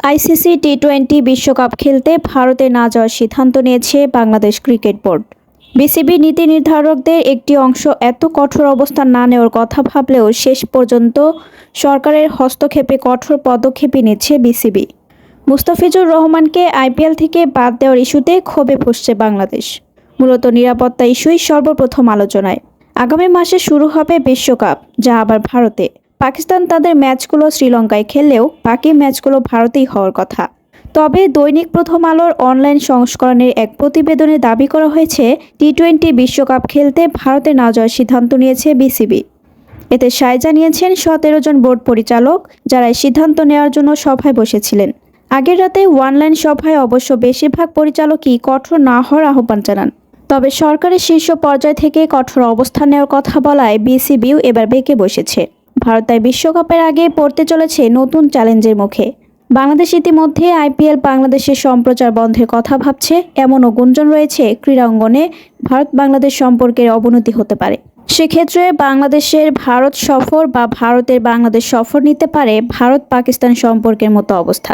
ICC T twenty বিশ্বকাপ খেলতে ভারতে না যাওয়ার সিদ্ধান্ত নিয়েছে বাংলাদেশ ক্রিকেট বোর্ড। বিসিবি নীতি নির্ধারকদের একটি অংশ এত কঠোর অবস্থান না নেওয়ার কথা ভাবলেও শেষ পর্যন্ত সরকারের হস্তক্ষেপে কঠোর পদক্ষেপই নিচ্ছে বিসিবি। মুস্তাফিজুর রহমানকে আইপিএল থেকে বাদ দেওয়ার ইস্যুতে ক্ষোভে ফুসছে বাংলাদেশ। মূলত নিরাপত্তা ইস্যুই সর্বপ্রথম আলোচনায়। আগামী মাসে শুরু হবে বিশ্বকাপ, যা আবার ভারতে। পাকিস্তান তাদের ম্যাচগুলো শ্রীলঙ্কায় খেললেও বাকি ম্যাচগুলো ভারতেই হওয়ার কথা। তবে দৈনিক প্রথম আলোর অনলাইন সংস্করণের এক প্রতিবেদনে দাবি করা হয়েছে টি টোয়েন্টি বিশ্বকাপ খেলতে ভারতে না যাওয়ার সিদ্ধান্ত নিয়েছে বিসিবি। এতে সায় জানিয়েছেন, সতেরো জন বোর্ড পরিচালক যারা সিদ্ধান্ত নেওয়ার জন্য সভায় বসেছিলেন। আগের রাতে ওয়ানলাইন সভায় অবশ্য বেশিরভাগ পরিচালকই কঠোর না হওয়ার আহ্বান জানান। তবে সরকারের শীর্ষ পর্যায় থেকে কঠোর অবস্থান নেওয়ার কথা বলায় বিসিবিও এবার বেঁকে বসেছে। ভারত তাই বিশ্বকাপের আগে পড়তে চলেছে নতুন চ্যালেঞ্জের মুখে। বাংলাদেশ ইতিমধ্যে আইপিএল বাংলাদেশের সম্প্রচার বন্ধের কথা ভাবছে, এমনও গুঞ্জন রয়েছে ক্রীড়া অঙ্গনে ভারত বাংলাদেশ সম্পর্কের অবনতি হতে পারে। সেক্ষেত্রে বাংলাদেশের ভারত সফর বা ভারতের বাংলাদেশ সফর নিতে পারে ভারত পাকিস্তান সম্পর্কের মতো অবস্থা।